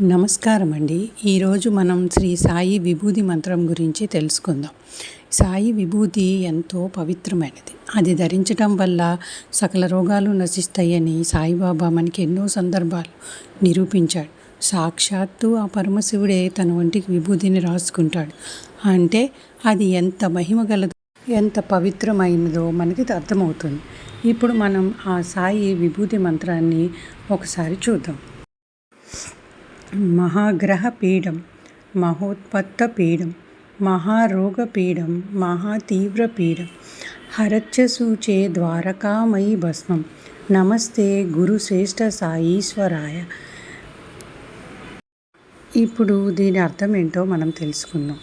నమస్కారం అండి ఈరోజు మనం శ్రీ సాయి విభూది మంత్రం గురించి తెలుసుకుందాం. సాయి విభూతి ఎంతో పవిత్రమైనది. అది ధరించటం వల్ల సకల రోగాలు నశిస్తాయని సాయిబాబా మనకి ఎన్నో సందర్భాలు నిరూపించాడు. సాక్షాత్తు ఆ పరమశివుడే తన ఒంటికి విభూతిని రాసుకుంటాడు. అంటే అది ఎంత మహిమ గలదో ఎంత పవిత్రమైనదో మనకి అర్థమవుతుంది. ఇప్పుడు మనం ఆ సాయి విభూతి మంత్రాన్ని ఒకసారి చూద్దాం. మహాగ్రహపీఠం మహోత్పత్తపీఠం మహారోగపీఠం మహాతీవ్రపీఠం హరచ్చసూచే ద్వారకామయి భస్మం. నమస్తే గురుశ్రేష్ఠ సాయీశ్వరాయ. ఇప్పుడు దీని అర్థం ఏంటో మనం తెలుసుకుందాం.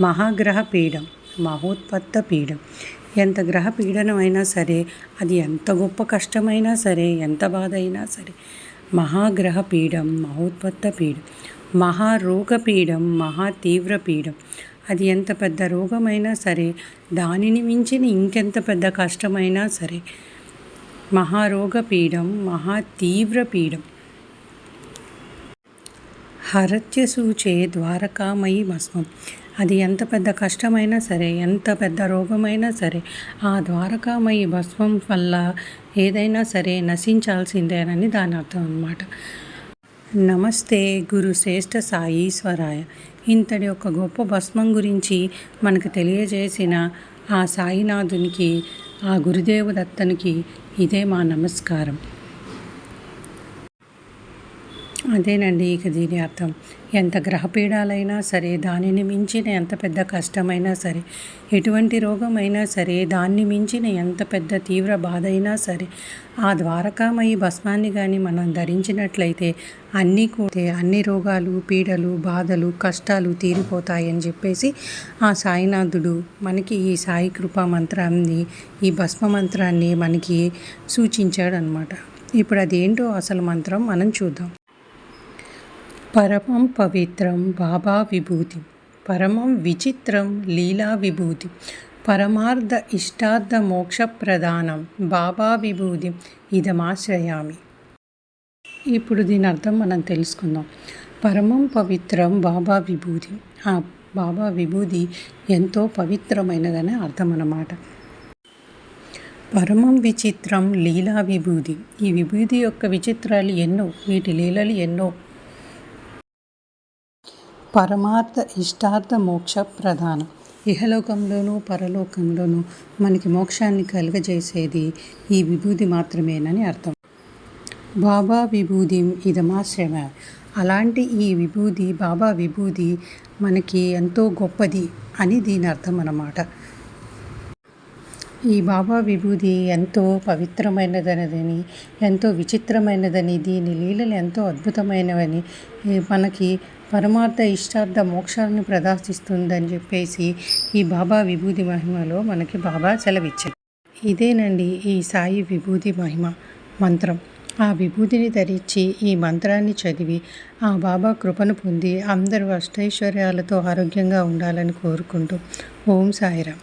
మహాగ్రహ పీఠం మహోత్పత్త పీఠం ఎంత గ్రహ పీడనమైనా సరే అది ఎంత గొప్ప కష్టమైనా సరే ఎంత బాధ అయినా సరే మహాగ్రహపీఠం మహోత్పత్త పీఠం మహారోగ పీఠం మహా తీవ్ర అది ఎంత పెద్ద రోగమైనా సరే దానిని మించిన ఇంకెంత పెద్ద కష్టమైనా సరే మహారోగపీఠం మహాతీవ్రపీఠం. మహా తీవ్ర హరత్యసూచే ద్వారకామయి భస్మం. అది ఎంత పెద్ద కష్టమైనా సరే ఎంత పెద్ద రోగమైనా సరే ఆ ద్వారకామయి భస్మం వల్ల ఏదైనా సరే నశించాల్సిందేనని దాని అర్థం అన్నమాట. నమస్తే గురు శ్రేష్ఠ సాయీశ్వరాయ ఇంతటి ఒక గొప్ప భస్మం గురించి మనకు తెలియజేసిన ఆ సాయినాథునికి ఆ గురుదేవుదత్తనికి ఇదే మా నమస్కారం. అదేనండి ఇక దీని అర్థం. ఎంత గ్రహపీడాలైనా సరే దానిని మించిన ఎంత పెద్ద కష్టమైనా సరే ఎటువంటి రోగమైనా సరే దాన్ని మించిన ఎంత పెద్ద తీవ్ర బాధ అయినా సరే ఆ ద్వారకామయి భస్మాన్ని కానీ మనం ధరించినట్లయితే అన్నీ కూడా అన్ని రోగాలు పీడలు బాధలు కష్టాలు తీరిపోతాయని చెప్పేసి ఆ సాయినాథుడు మనకి ఈ సాయి కృపా మంత్రాన్ని ఈ భస్మ మంత్రాన్ని మనకి సూచించాడు అనమాట ఇప్పుడు అదేంటో అసలు మంత్రం మనం చూద్దాం. పరమం పవిత్రం బాబా విభూతి పరమం విచిత్రం లీలా విభూతి పరమార్థ ఇష్టార్థ మోక్ష ప్రధానం బాబా విభూతి ఇదమాశ్రయామి. ఇప్పుడు దీని అర్థం మనం తెలుసుకుందాం. పరమం పవిత్రం బాబా విభూతి ఆ బాబా విభూతి ఎంతో పవిత్రమైనదనే అర్థం అన్నమాట పరమం విచిత్రం లీలా విభూతి ఈ విభూతి యొక్క విచిత్రాలు ఎన్నో వీటి లీలలు ఎన్నో పరమార్థ ఇష్టార్థ మోక్ష ప్రధానం. ఇహలోకంలోనూ పరలోకంలోనూ మనకి మోక్షాన్ని కలుగజేసేది ఈ విభూది మాత్రమేనని అర్థం. బాబా విభూది ఇదమాశ్రమ అలాంటి ఈ విభూది బాబా విభూది మనకి ఎంతో గొప్పది అని దీని అర్థం అన్నమాట. ఈ బాబా విభూది ఎంతో పవిత్రమైనదనదని ఎంతో విచిత్రమైనదని దీని లీలలు ఎంతో అద్భుతమైనవని మనకి పరమార్థ ఇష్టార్థ మోక్షాలను ప్రదర్శిస్తుందని చెప్పేసి ఈ బాబా విభూతి మహిమలో మనకి బాబా సెలవిచ్చారు. ఇదేనండి ఈ సాయి విభూతి మహిమ మంత్రం. ఆ విభూతిని ధరించి ఈ మంత్రాన్ని చదివి ఆ బాబా కృపను పొంది అందరూ అష్టైశ్వర్యాలతో ఆరోగ్యంగా ఉండాలని కోరుకుంటూ ఓం సాయిరామ్.